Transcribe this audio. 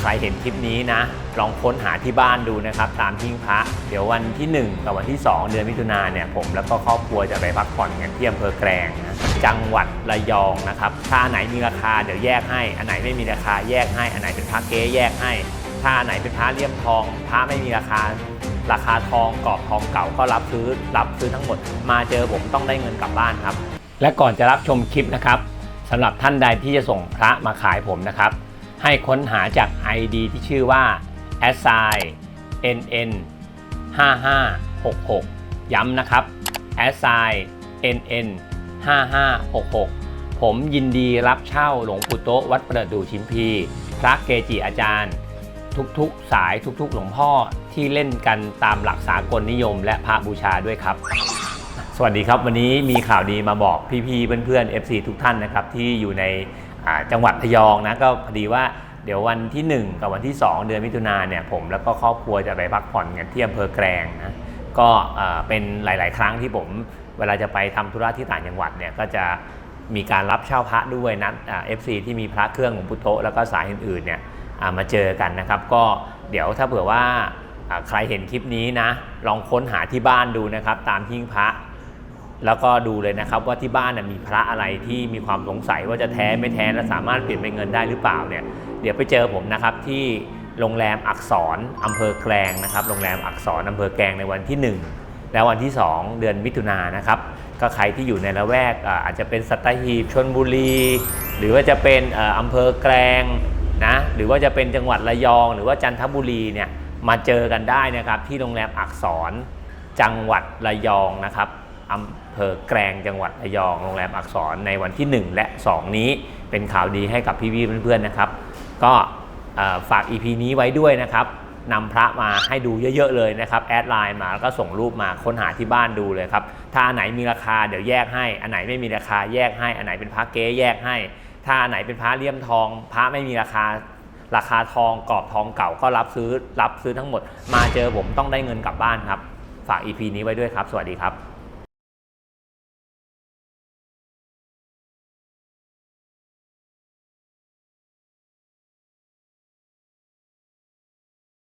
ใครเห็นคลิปนี้นะ ลองค้นหาที่บ้านดูนะครับ ตามทิ้งพระ เดี๋ยววันที่ 1 กับวันที่ 2 เดือนมิถุนาเนี่ยผมแล้วก็ครอบครัวจะไปพักผ่อนกันที่อำเภอแกลงนะจังหวัดระยองนะครับถ้าไหนมีราคาเดี๋ยวแยกให้ อันไหนไม่มีราคาแยกให้ อันไหนเป็นพระเก๊แยกให้ ถ้าไหนเป็นพระเลี่ยมทองพระไม่มีราคา ราคาทองกรอบทองเก่าก็รับซื้อรับซื้อทั้งหมด มาเจอผมต้องได้เงินกลับบ้านครับ และก่อนจะรับชมคลิปนะครับสำหรับท่านใดที่จะส่งพระมาขายผมนะครับ ให้ค้นหาจาก ID ที่ชื่อว่า a s i nn 5566 ย้ำนะครับ a s i nn 5566 ผมยินดีรับเช่าหลวงปู่โตะวัดประดู่ชิมพี พระเกจิอาจารย์ ทุกๆสายทุกๆ หลวงพ่อที่เล่นกันตามหลักสากลนิยม และพระบูชาด้วยครับ สวัสดีครับวันนี้มีข่าวดีมาบอกพี่ๆเพื่อนๆ FC ทุกท่านนะครับที่อยู่ใน จังหวัดระยองนะก็พอดีว่าเดี๋ยววันที่ 1 กับวันที่ 2 เดือนมิถุนาเนี่ยผมแล้วก็ครอบครัวจะไปพักผ่อนกันที่อำเภอแกลงนะก็เป็นหลาย ๆ ครั้งที่ผมเวลาจะไปทำธุระที่ต่างจังหวัดเนี่ยก็จะมีการรับเช่าพระด้วยนัดเอฟซีที่มีพระเครื่องหลวงพุโตะแล้วก็สายอื่น ๆ เนี่ยามาเจอกันนะครับ ก็เดี๋ยวถ้าเผื่อว่าอ่าใครเห็นคลิปนี้นะ ลองค้นหาที่บ้านดูนะครับ ตามทิ้งพระ แล้วก็ดูเลยนะครับว่าที่บ้านมีพระอะไรที่มีความสงสัยว่าจะแท้ไม่แท้และสามารถเปลี่ยนเป็นเงินได้หรือเปล่าเนี่ยเดี๋ยวไปเจอผมนะครับที่โรงแรมอักษรอำเภอแกลงนะครับโรงแรมอักษรอำเภอแกลงในวันที่ 1 และวันที่ 2 เดือนมิถุนายนนะครับก็ใครที่อยู่ในละแวกอาจจะเป็นสัตหีบชนบุรี หรือว่าจะเป็นอ่ออำเภอแกลงนะหรือว่าจะเป็นจังหวัดระยอง หรือว่าจันทบุรีเนี่ยมาเจอกันได้นะครับที่โรงแรมอักษรจังหวัดระยองนะครับ อำเภอแกลงจังหวัดระยองโรงแรมอักษรในวันที่ 1 และ 2 นี้เป็นข่าวดีให้กับพี่ๆเพื่อนๆนะครับ ก็เอ่อฝาก EP นี้ไว้ด้วยนะครับนำพระมาให้ดูเยอะๆเลยนะครับแอดไลน์มาแล้วก็ส่งรูปมาค้นหาที่บ้านดูเลยครับถ้าอันไหนมีราคาเดี๋ยวแยกให้ อันไหนไม่มีราคาแยกให้ อันไหนเป็นพระเก๊แยกให้ ถ้าอันไหนเป็นพระเลี่ยมทอง พระไม่มีราคาราคาทองกรอบทองเก่าก็รับซื้อรับซื้อทั้งหมด มาเจอผมต้องได้เงินกลับบ้านครับ ฝาก EP นี้ไว้ด้วยครับ สวัสดีครับ